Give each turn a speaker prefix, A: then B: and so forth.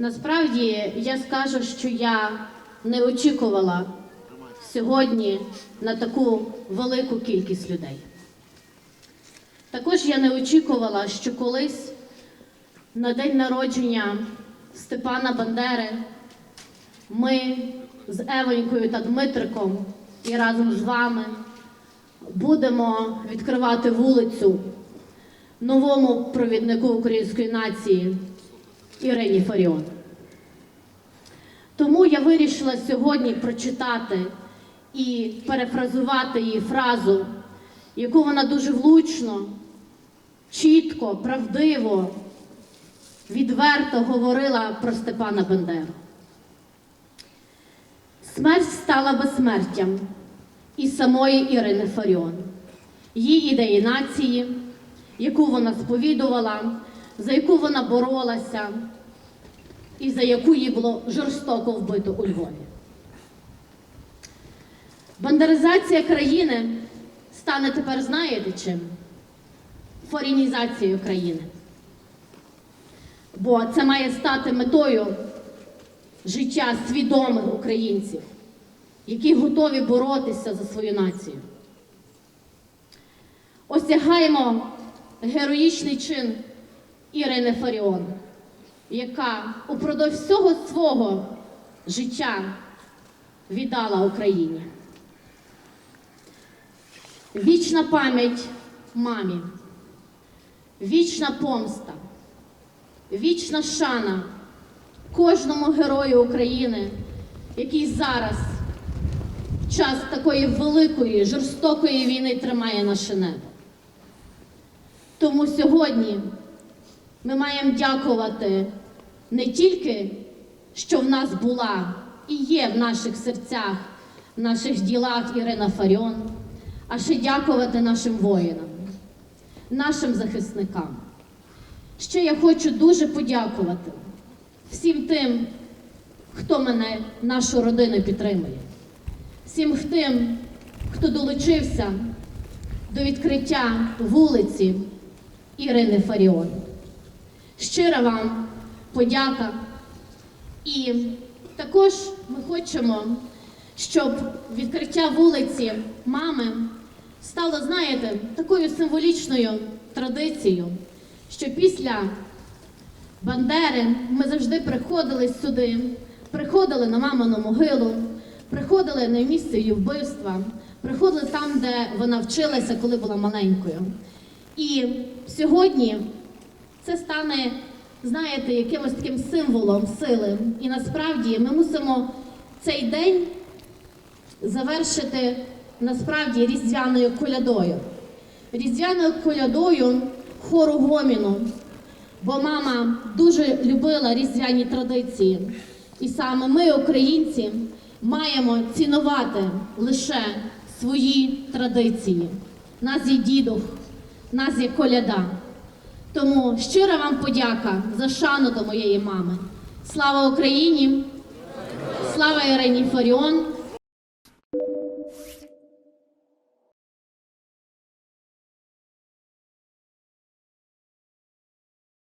A: Насправді я скажу, що я не очікувала сьогодні на таку велику кількість людей. Також я не очікувала, що колись на день народження Степана Бандери ми з Евонькою та Дмитриком і разом з вами будемо відкривати вулицю новому провіднику української нації Ірині Фаріон. Тому я вирішила сьогодні прочитати і перефразувати її фразу, яку вона дуже влучно, чітко, правдиво, відверто говорила про Степана Бендеру. Смерть стала безсмертям і самої Ірини Фаріон, її ідеї нації, яку вона сповідувала, за яку вона боролася і за яку їй було жорстоко вбито у Львові. Бандеризація країни стане тепер, знаєте чим? Форінізацією країни. Бо це має стати метою життя свідомих українців, які готові боротися за свою націю. Осягаємо героїчний чин Ірини Фаріон, яка упродовж всього свого життя віддала Україні. Вічна пам'ять мамі, вічна помста, вічна шана кожному герою України, який зараз час такої великої, жорстокої війни тримає наше небо. Тому сьогодні ми маємо дякувати не тільки, що в нас була і є в наших серцях, в наших ділах Ірина Фаріон, а ще дякувати нашим воїнам, нашим захисникам. Ще я хочу дуже подякувати всім тим, хто мене, нашу родину підтримує, всім тим, хто долучився до відкриття вулиці Ірини Фаріон. Щира вам подяка. І також ми хочемо, щоб відкриття вулиці мами стало, знаєте, такою символічною традицією, що після Бандери ми завжди приходили сюди, приходили на мамину могилу, приходили на місце її вбивства, приходили там, де вона вчилася, коли була маленькою. І сьогодні це стане, знаєте, якимось таким символом сили. І насправді ми мусимо цей день завершити насправді різдвяною колядою. Різдвяною колядою хору гоміну. Бо мама дуже любила різдвяні традиції. І саме ми, українці, маємо цінувати лише свої традиції. Нас є дідух, нас є коляда. Тому щира вам подяка за шану до моєї мами. Слава Україні! Слава Ірині Фаріон!